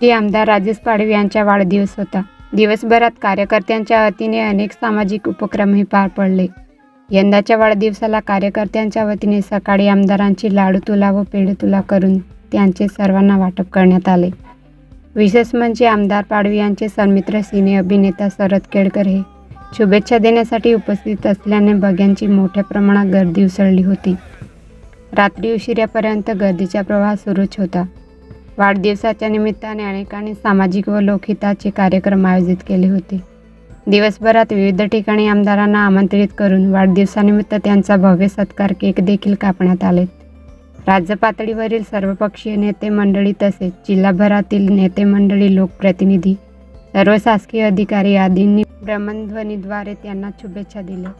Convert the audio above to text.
की आमदार राजेश पाडवी यांचा वाढदिवस होता. दिवसभरात कार्यकर्त्यांच्या वतीने अनेक सामाजिक उपक्रमही पार पडले. यंदाच्या वाढदिवसाला कार्यकर्त्यांच्या वतीने सकाळी आमदारांची लाडू तुला व पेढे तुला करून त्यांचे सर्वांना वाटप करण्यात आले. विशेष म्हणजे आमदार पाडवी यांचे सन्मित्र सिने अभिनेता शरद केळकर हे शुभेच्छा देण्यासाठी उपस्थित असल्याने बघ्यांची मोठ्या प्रमाणात गर्दी उसळली होती. रात्री उशिरापर्यंत गर्दीचा प्रवाह सुरूच होता. वाढदिवसाच्या निमित्ताने अनेकांनी सामाजिक व लोकहिताचे कार्यक्रम आयोजित केले होते. दिवसभरात विविध ठिकाणी आमदारांना आमंत्रित करून वाढदिवसानिमित्त त्यांचा भव्य सत्कार केक देखील कापण्यात आले. राज्य पातळीवरील सर्वपक्षीय नेते मंडळी तसेच जिल्हाभरातील नेते मंडळी लोकप्रतिनिधी सर्व शासकीय अधिकारी आदींनी भ्रमणध्वनीद्वारे त्यांना शुभेच्छा दिल्या.